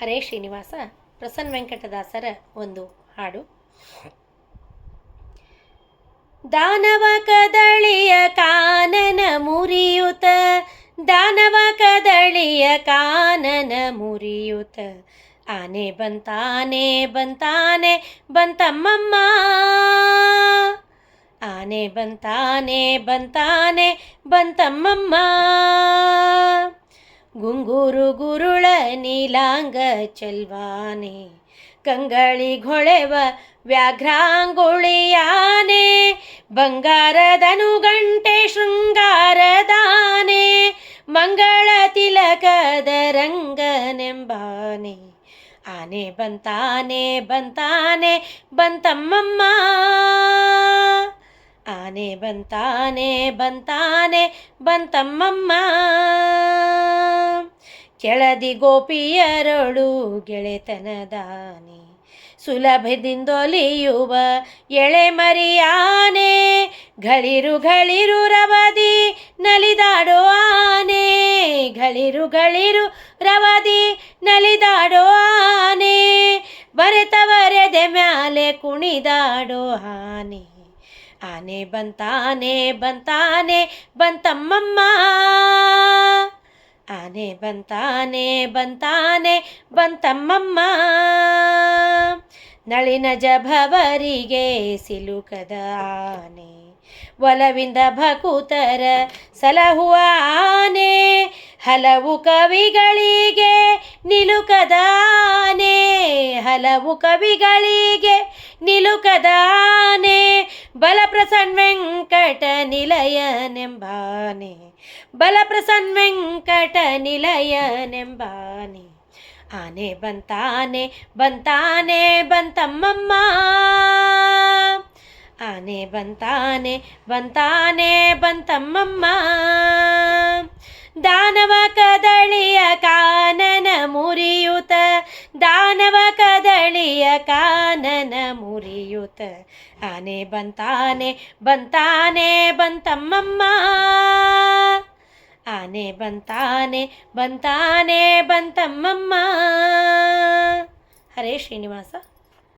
ಹರೇ ಶ್ರೀನಿವಾಸ, ಪ್ರಸನ್ನ ವೆಂಕಟದಾಸರ ಒಂದು ಹಾಡು. ದಾನವ ಕದಳಿಯ ಕಾನನ ಮುರಿಯುತ, ದಾನವ ಕದಳಿಯ ಕಾನನ ಮುರಿಯುತ. ಆನೆ ಬಂತಾನೆ ಬಂತಾನೆ, ಬಂತಮ್ಮಮ್ಮ. ಆನೆ ಬಂತಾನೆ ಬಂತಾನೆ, ಬಂತಮ್ಮಮ್ಮ. ಗುಂಗೂರು ಗುರುಳ ನೀಲಾಂಗ ಚಲ್ವಾನೆ, ಕಂಗಳಿ ಘೊಳೆವ ವ್ಯಾಘ್ರಾಂಗುಳಿಯಾನೆ ಬಂಗಾರದನು ಗಂಟೆ ಶೃಂಗಾರದಾನೆ, ಮಂಗಳ ತಿಲಕದ ರಂಗನೆಂಬಾನೆ, ಆನೆ ಬಂತಾನೆ ಬಂತಾನೆ, ಬಂತಮ್ಮಮ್ಮ. ಆನೆ ಬಂತಾನೆ ಬಂತಾನೆ, ಬಂತಮ್ಮಮ್ಮ. ಕೆಳದಿ ಗೋಪಿಯರಳು ಗೆಳೆತನದಾನೆ ಸುಲಭದಿಂದೊಲಿಯುವ ಎಳೆ ಮರಿಯಾನೆ, ಘಳಿರು ಗಳಿರು ರವದಿ ನಲಿದಾಡೋ ಆನೆ, ಘಳಿರು ಗಳಿರು ರವದಿ ನಲಿದಾಡೋ ಆನೆ, ಬರೆತವರೆದೆ ಮ್ಯಾಲೆ ಕುಣಿದಾಡೋ ಆನೆ. ಆನೆ ಬಂತಾನೆ ಬಂತಾನೆ, ಬಂತಮ್ಮಮ್ಮ. ಬಂತಾನೆ ಬಂತಾನೆ, ಬಂತಮ್ಮಮ್ಮ. ನಳಿನ ಜಭವರಿಗೆ ಸಿಲುಕದ ಆನೆ, ಒಲವಿಂದ ಭಕುತರ ಸಲಹುವ ಆನೆ, ಹಲವು ಕವಿಗಳಿಗೆ ನಿಲುಕದಾನೆ ಹಲವು ಕವಿಗಳಿಗೆ ನಿಲುಕದ ಆನೆ ಬಲಪ್ರಸನ್ ವೆಂಕಟ ನಿಲಯನೆಂಬಾನೆ ಬಲಪ್ರಸನ್ ವೆಂಕಟ ನಿಲಯನೆಂಬಾನೆ ಆನೆ ಬಂತಾನೆ ಬಂತಾನೆ ಬಂತಮ್ಮಮ್ಮ ಆನೆ ಬಂತಾನೆ ಬಂತಾನೆ ಬಂತಮ್ಮಮ್ಮ ದಾನವ ಕದಳಿಯ ಕಾನನ ಮುರಿಯುತ ದಾನವ ಕದಳಿಯ ಕಾನನ ಮುರಿಯುತ ಆನೆ ಬಂತಾನೆ ಬಂತಾನೆ ಬಂತಮ್ಮಮ್ಮ. ಆನೆ ಬಂತಾನೆ ಬಂತಾನೆ ಬಂತಮ್ಮಮ್ಮ. ಹರೇ ಶ್ರೀನಿವಾಸ.